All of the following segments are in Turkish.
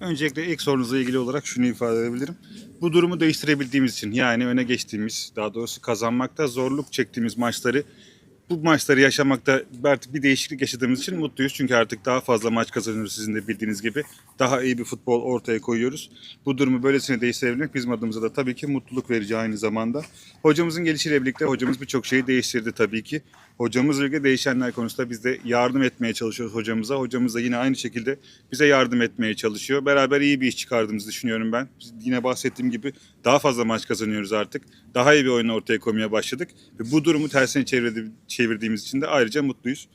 Öncelikle ilk sorunuzla ilgili olarak şunu ifade edebilirim. Bu durumu değiştirebildiğimiz için yani öne geçtiğimiz, daha doğrusu kazanmakta zorluk çektiğimiz maçları bu maçları yaşamakta artık bir değişiklik yaşadığımız için mutluyuz. Çünkü artık daha fazla maç kazanıyoruz sizin de bildiğiniz gibi. Daha iyi bir futbol ortaya koyuyoruz. Bu durumu böylesine değiştirebilmek bizim adımıza da tabii ki mutluluk verici aynı zamanda. Hocamızın gelişiyle birlikte hocamız birçok şeyi değiştirdi tabii ki. Hocamızla birlikte değişenler konusunda biz de yardım etmeye çalışıyoruz hocamıza. Hocamız da yine aynı şekilde bize yardım etmeye çalışıyor. Beraber iyi bir iş çıkardığımızı düşünüyorum ben. Biz Yine bahsettiğim gibi daha fazla maç kazanıyoruz artık. Daha iyi bir oyun ortaya koymaya başladık. Ve bu durumu tersine çevirdi- çevirdiğimiz için de ayrıca mutluyuz.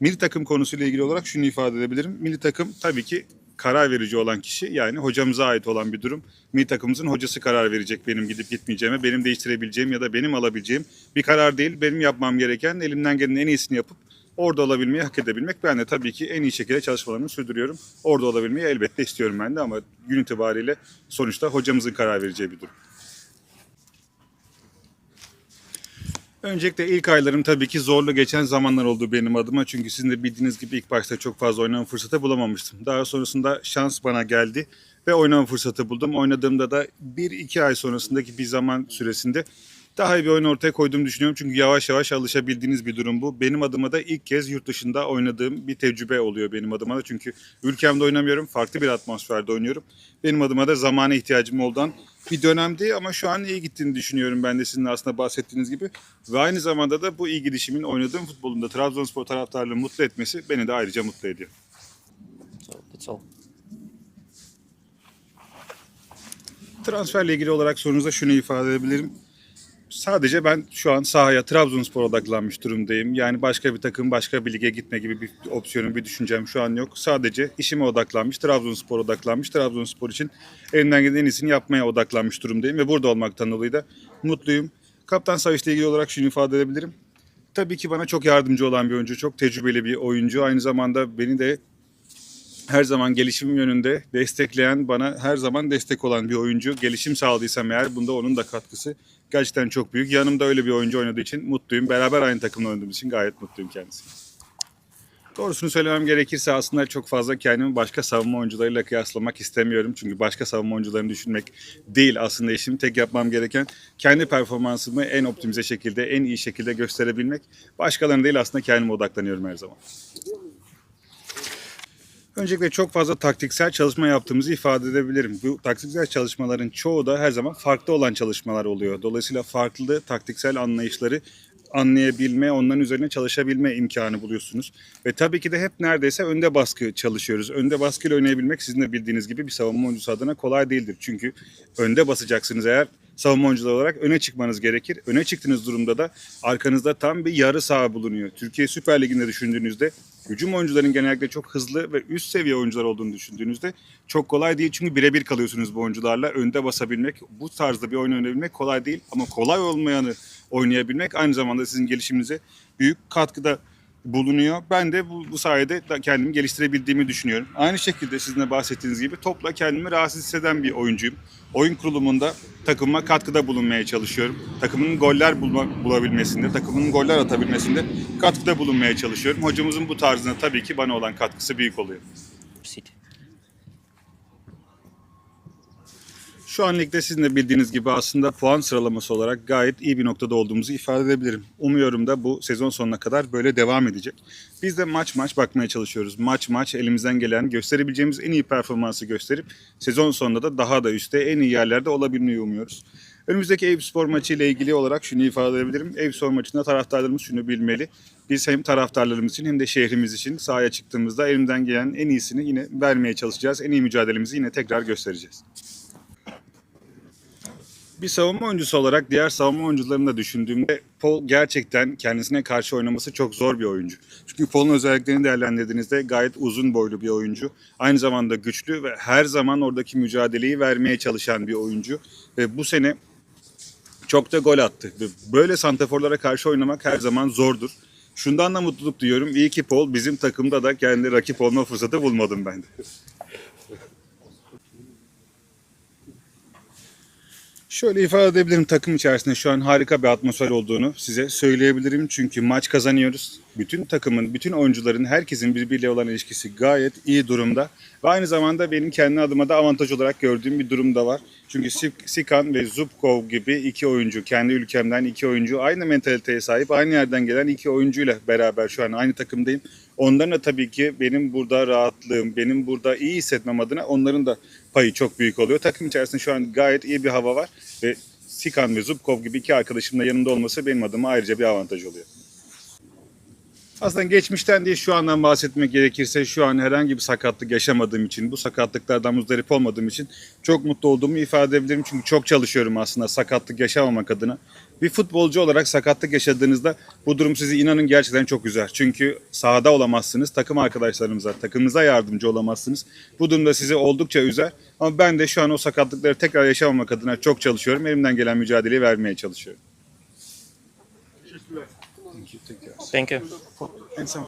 Milli takım konusuyla ilgili olarak şunu ifade edebilirim. Milli takım tabii ki karar verici olan kişi yani hocamıza ait olan bir durum. Milli takımımızın hocası karar verecek benim gidip gitmeyeceğime, benim değiştirebileceğim ya da benim alabileceğim bir karar değil. Benim yapmam gereken elimden gelenin en iyisini yapıp orada olabilmeyi hak edebilmek. Ben de tabii ki en iyi şekilde çalışmalarımı sürdürüyorum. Orada olabilmeyi elbette istiyorum ben de ama gün itibariyle sonuçta hocamızın karar vereceği bir durum. Öncelikle ilk aylarım tabii ki zorlu geçen zamanlar oldu benim adıma. Çünkü sizin de bildiğiniz gibi ilk başta çok fazla oynama fırsatı bulamamıştım. Daha sonrasında şans bana geldi ve oynama fırsatı buldum. Oynadığımda da 1-2 ay sonrasındaki bir zaman süresinde daha iyi bir oyun ortaya koyduğumu düşünüyorum. Çünkü yavaş yavaş alışabildiğiniz bir durum bu. Benim adıma da ilk kez yurt dışında oynadığım bir tecrübe oluyor benim adıma da. Çünkü ülkemde oynamıyorum, farklı bir atmosferde oynuyorum. Benim adıma da zamana ihtiyacım olduğundan bir dönemdi ama şu an iyi gittiğini düşünüyorum ben de sizin aslında bahsettiğiniz gibi. Ve aynı zamanda da bu iyi gidişimin oynadığım futbolunda Trabzonspor taraftarlığı mutlu etmesi beni de ayrıca mutlu ediyor. So that's all. Transferle ilgili olarak sorunuza şunu ifade edebilirim. Sadece ben şu an sahaya Trabzonspor odaklanmış durumdayım. Yani başka bir takım, başka bir lige gitme gibi bir opsiyonum, bir düşüncem şu an yok. Sadece işime odaklanmış, Trabzonspor odaklanmış. Trabzonspor için elimden gelen en iyisini yapmaya odaklanmış durumdayım. Ve burada olmaktan dolayı da mutluyum. Kaptan Savaş'la ilgili olarak şunu ifade edebilirim. Tabii ki bana çok yardımcı olan bir oyuncu, çok tecrübeli bir oyuncu. Aynı zamanda beni de her zaman gelişimim yönünde destekleyen, bana her zaman destek olan bir oyuncu. Gelişim sağladıysam eğer bunda onun da katkısı gerçekten çok büyük. Yanımda öyle bir oyuncu oynadığı için mutluyum. Beraber aynı takımda oynadığımız için gayet mutluyum kendisine. Doğrusunu söylemem gerekirse aslında çok fazla kendimi başka savunma oyuncularıyla kıyaslamak istemiyorum. Çünkü başka savunma oyuncularını düşünmek değil aslında işim. Tek yapmam gereken kendi performansımı en optimize şekilde, en iyi şekilde gösterebilmek. Başkalarına değil aslında kendime odaklanıyorum her zaman. Öncelikle çok fazla taktiksel çalışma yaptığımızı ifade edebilirim. Bu taktiksel çalışmaların çoğu da her zaman farklı olan çalışmalar oluyor. Dolayısıyla farklı taktiksel anlayışları anlayabilme, onların üzerine çalışabilme imkanı buluyorsunuz. Ve tabii ki de hep neredeyse önde baskı çalışıyoruz. Önde baskıyla oynayabilmek sizin de bildiğiniz gibi bir savunma oyuncusu adına kolay değildir. Çünkü önde basacaksınız eğer savunma oyuncuları olarak öne çıkmanız gerekir. Öne çıktığınız durumda da arkanızda tam bir yarı saha bulunuyor. Türkiye Süper Ligi'nde düşündüğünüzde hücum oyuncuların genellikle çok hızlı ve üst seviye oyuncular olduğunu düşündüğünüzde çok kolay değil. Çünkü birebir kalıyorsunuz bu oyuncularla. Önde basabilmek, bu tarzda bir oyun oynayabilmek kolay değil. Ama kolay olmayanı oynayabilmek aynı zamanda sizin gelişiminize büyük katkıda bulunuyor. Ben de bu, bu sayede kendimi geliştirebildiğimi düşünüyorum. Aynı şekilde sizin de bahsettiğiniz gibi topla kendimi rahatsız hisseden bir oyuncuyum. Oyun kurulumunda takımıma katkıda bulunmaya çalışıyorum. Takımın goller bulma, bulabilmesinde, takımın goller atabilmesinde katkıda bulunmaya çalışıyorum. Hocamızın bu tarzına tabii ki bana olan katkısı büyük oluyor. City. Şu an ligde sizin de bildiğiniz gibi aslında puan sıralaması olarak gayet iyi bir noktada olduğumuzu ifade edebilirim. Umuyorum da bu sezon sonuna kadar böyle devam edecek. Biz de maç maç bakmaya çalışıyoruz. Maç maç elimizden gelen gösterebileceğimiz en iyi performansı gösterip sezon sonunda da daha da üstte en iyi yerlerde olabilmeyi umuyoruz. Önümüzdeki Eyüpspor maçı ile ilgili olarak şunu ifade edebilirim. Eyüpspor maçında taraftarlarımız şunu bilmeli. Biz hem taraftarlarımız için hem de şehrimiz için sahaya çıktığımızda elimden gelen en iyisini yine vermeye çalışacağız. En iyi mücadelemizi yine tekrar göstereceğiz. Bir savunma oyuncusu olarak diğer savunma oyuncularını da düşündüğümde Paul gerçekten kendisine karşı oynaması çok zor bir oyuncu. Çünkü Paul'un özelliklerini değerlendirdiğinizde gayet uzun boylu bir oyuncu. Aynı zamanda güçlü ve her zaman oradaki mücadeleyi vermeye çalışan bir oyuncu. Ve bu sene çok da gol attı. Böyle santaforlara karşı oynamak her zaman zordur. Şundan da mutluluk duyuyorum. İyi ki Paul bizim takımda da kendi rakip olma fırsatı bulmadım ben de. Şöyle ifade edebilirim takım içerisinde şu an harika bir atmosfer olduğunu size söyleyebilirim. Çünkü maç kazanıyoruz. Bütün takımın, bütün oyuncuların, herkesin birbiriyle olan ilişkisi gayet iyi durumda. Ve aynı zamanda benim kendi adıma da avantaj olarak gördüğüm bir durum da var. Çünkü Sik- Sikan ve Zubkov gibi iki oyuncu, kendi ülkemden iki oyuncu aynı mentaliteye sahip, aynı yerden gelen iki oyuncuyla beraber şu an aynı takımdayım. Onların da tabii ki benim burada rahatlığım, benim burada iyi hissetmem adına onların da payı çok büyük oluyor. Takım içerisinde şu an gayet iyi bir hava var ve Sikan ve Zubkov gibi iki arkadaşımla yanımda olması benim adıma ayrıca bir avantaj oluyor. Aslında geçmişten değil şu andan bahsetmek gerekirse şu an herhangi bir sakatlık yaşamadığım için, bu sakatlıklardan muzdarip olmadığım için çok mutlu olduğumu ifade edebilirim. Çünkü çok çalışıyorum aslında sakatlık yaşamamak adına. Bir futbolcu olarak sakatlık yaşadığınızda bu durum sizi inanın gerçekten çok üzer. Çünkü sahada olamazsınız, takım arkadaşlarınıza, takımınıza yardımcı olamazsınız. Bu durumda sizi oldukça üzer. Ama ben de şu an o sakatlıkları tekrar yaşamamak adına çok çalışıyorum. Elimden gelen mücadeleyi vermeye çalışıyorum. Thank you. And some